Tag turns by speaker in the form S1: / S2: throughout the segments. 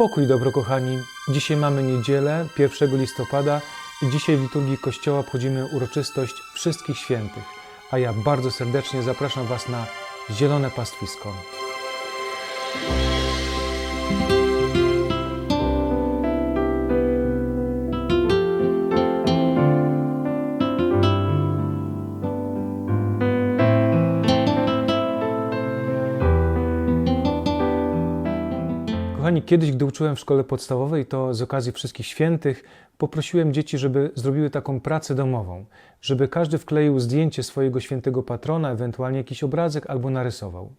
S1: Pokój dobro kochani. Dzisiaj mamy niedzielę 1 listopada i dzisiaj w liturgii Kościoła obchodzimy uroczystość Wszystkich Świętych. A ja bardzo serdecznie zapraszam Was na Zielone Pastwisko. Kochani, kiedyś, gdy uczyłem w szkole podstawowej, to z okazji Wszystkich Świętych poprosiłem dzieci, żeby zrobiły taką pracę domową, żeby każdy wkleił zdjęcie swojego świętego patrona, ewentualnie jakiś obrazek albo narysował.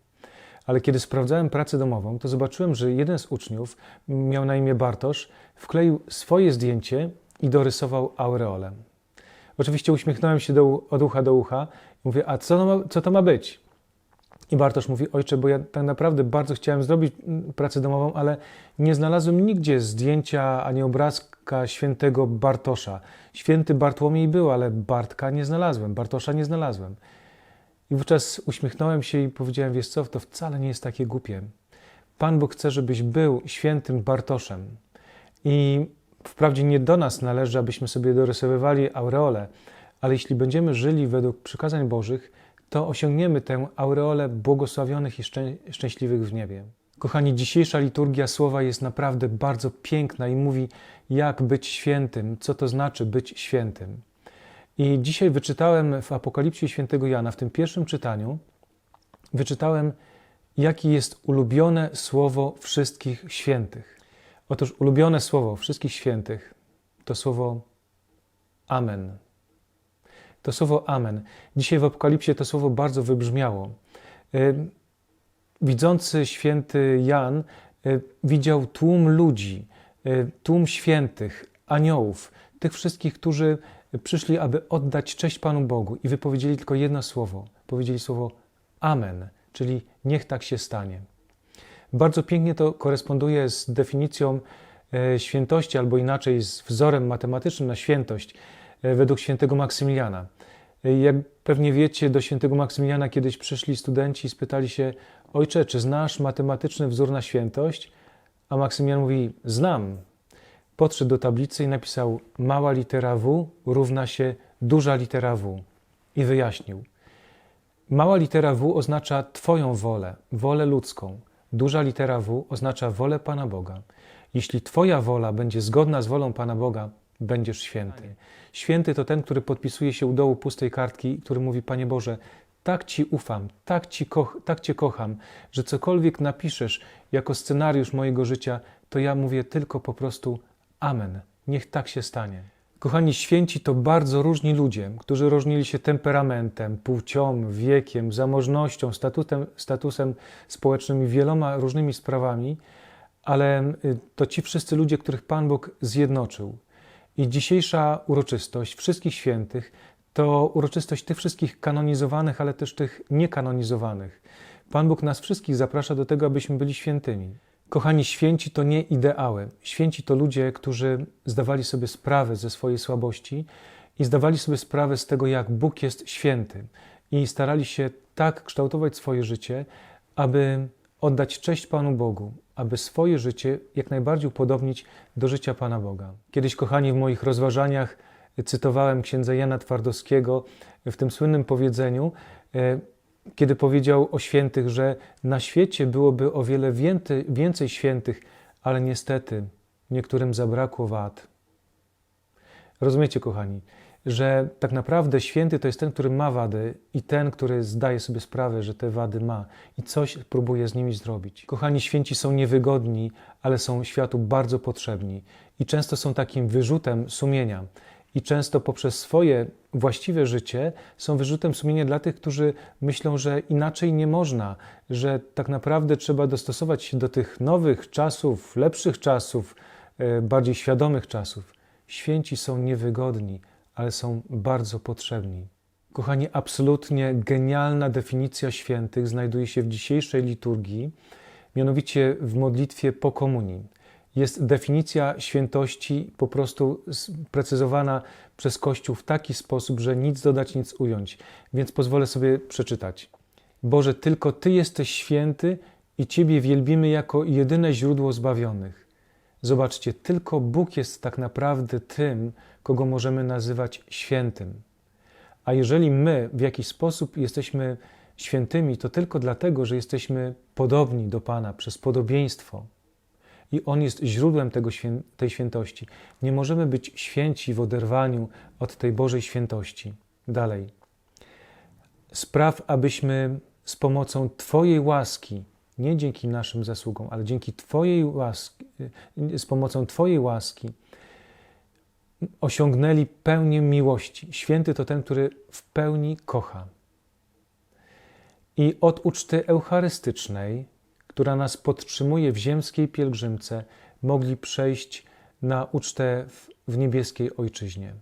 S1: Ale kiedy sprawdzałem pracę domową, to zobaczyłem, że jeden z uczniów, miał na imię Bartosz, wkleił swoje zdjęcie i dorysował aureolę. Oczywiście uśmiechnąłem się do, od ucha do ucha i mówię, a co, co to ma być? I Bartosz mówi, ojcze, bo ja tak naprawdę bardzo chciałem zrobić mm, pracę domową, ale nie znalazłem nigdzie zdjęcia ani obrazka świętego Bartosza. Święty Bartłomiej był, ale Bartka nie znalazłem, Bartosza nie znalazłem. I wówczas uśmiechnąłem się i powiedziałem, wiesz co, to wcale nie jest takie głupie. Pan Bóg chce, żebyś był świętym Bartoszem. I wprawdzie nie do nas należy, abyśmy sobie dorysowywali aureolę, ale jeśli będziemy żyli według przykazań Bożych, to osiągniemy tę aureolę błogosławionych i szczę- szczęśliwych w niebie. Kochani, dzisiejsza liturgia słowa jest naprawdę bardzo piękna i mówi, jak być świętym, co to znaczy być świętym. I dzisiaj wyczytałem w Apokalipsie świętego Jana, w tym pierwszym czytaniu, wyczytałem, jakie jest ulubione słowo wszystkich świętych. Otóż ulubione słowo wszystkich świętych to słowo Amen. To słowo Amen. Dzisiaj w Apokalipsie to słowo bardzo wybrzmiało. Y, Widzący święty Jan y, widział tłum ludzi, y, tłum świętych, aniołów, tych wszystkich, którzy przyszli, aby oddać cześć Panu Bogu i wypowiedzieli tylko jedno słowo. Powiedzieli słowo Amen, czyli niech tak się stanie. Bardzo pięknie to koresponduje z definicją świętości, albo inaczej z wzorem matematycznym na świętość według świętego Maksymiliana. E, Jak pewnie wiecie, do świętego Maksymiliana kiedyś przyszli studenci i spytali się: Ojcze, czy znasz matematyczny wzór na świętość? A Maksymilian mówi: Znam. Podszedł do tablicy i napisał: Mała litera W równa się duża litera W. I wyjaśnił. Mała litera W oznacza Twoją wolę, wolę ludzką. Duża litera W oznacza wolę Pana Boga. Jeśli Twoja wola będzie zgodna z wolą Pana Boga, będziesz święty. Święty to ten, który podpisuje się u dołu pustej kartki, który mówi: Panie Boże, tak Ci ufam, tak, ci koch, tak Cię kocham, że cokolwiek napiszesz jako scenariusz mojego życia, to ja mówię tylko po prostu Amen. Niech tak się stanie. Kochani, święci to bardzo różni ludzie, którzy różnili się temperamentem, płcią, wiekiem, zamożnością, statutem, statusem społecznym i wieloma różnymi sprawami, ale y, to ci wszyscy ludzie, których Pan Bóg zjednoczył. I dzisiejsza uroczystość wszystkich świętych to uroczystość tych wszystkich kanonizowanych, ale też tych niekanonizowanych. Pan Bóg nas wszystkich zaprasza do tego, abyśmy byli świętymi. Kochani, święci to nie ideały. Święci to ludzie, którzy zdawali sobie sprawę ze swojej słabości i zdawali sobie sprawę z tego, jak Bóg jest święty. I starali się tak kształtować swoje życie, aby oddać cześć Panu Bogu, aby swoje życie jak najbardziej upodobnić do życia Pana Boga. Kiedyś, kochani, w moich rozważaniach cytowałem księdza Jana Twardowskiego w tym słynnym powiedzeniu, e, kiedy powiedział o świętych, że na świecie byłoby o wiele więcej, więcej świętych, ale niestety niektórym zabrakło wad. Rozumiecie, kochani, że tak naprawdę święty to jest ten, który ma wady i ten, który zdaje sobie sprawę, że te wady ma i coś próbuje z nimi zrobić. Kochani, święci są niewygodni, ale są światu bardzo potrzebni i często są takim wyrzutem sumienia. I często poprzez swoje właściwe życie są wyrzutem sumienia dla tych, którzy myślą, że inaczej nie można, że tak naprawdę trzeba dostosować się do tych nowych czasów, lepszych czasów, e, bardziej świadomych czasów. Święci są niewygodni, ale są bardzo potrzebni. Kochani, absolutnie genialna definicja świętych znajduje się w dzisiejszej liturgii, mianowicie w modlitwie po komunii. Jest definicja świętości po prostu sprecyzowana przez Kościół w taki sposób, że nic dodać, nic ująć. Więc pozwolę sobie przeczytać. Boże, tylko Ty jesteś święty i Ciebie wielbimy jako jedyne źródło zbawionych. Zobaczcie, tylko Bóg jest tak naprawdę tym, kogo możemy nazywać świętym. A jeżeli my w jakiś sposób jesteśmy świętymi, to tylko dlatego, że jesteśmy podobni do Pana przez podobieństwo. I On jest źródłem tego, tej świętości. Nie możemy być święci w oderwaniu od tej Bożej świętości. Dalej. Spraw, abyśmy z pomocą Twojej łaski, nie dzięki naszym zasługom, ale dzięki Twojej łaski, z pomocą Twojej łaski, osiągnęli pełnię miłości. Święty to ten, który w pełni kocha. I od uczty eucharystycznej, która nas podtrzymuje w ziemskiej pielgrzymce, mogli przejść na ucztę w, niebieskiej ojczyźnie.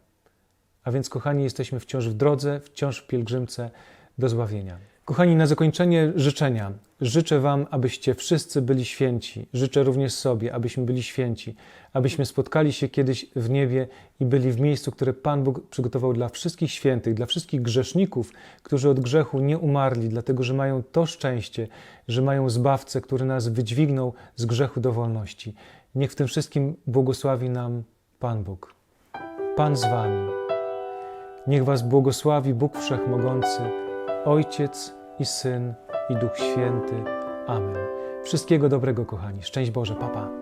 S1: A więc, kochani, jesteśmy wciąż w drodze, wciąż w pielgrzymce do zbawienia. Kochani, na zakończenie życzenia. Życzę Wam, abyście wszyscy byli święci. Życzę również sobie, abyśmy byli święci, abyśmy spotkali się kiedyś w niebie i byli w miejscu, które Pan Bóg przygotował dla wszystkich świętych, dla wszystkich grzeszników, którzy od grzechu nie umarli, dlatego że mają to szczęście, że mają Zbawcę, który nas wydźwignął z grzechu do wolności. Niech w tym wszystkim błogosławi nam Pan Bóg. Pan z Wami. Niech Was błogosławi Bóg Wszechmogący, Ojciec i Syn i Duch Święty. Amen. Wszystkiego dobrego, kochani. Szczęść Boże, papa. Pa.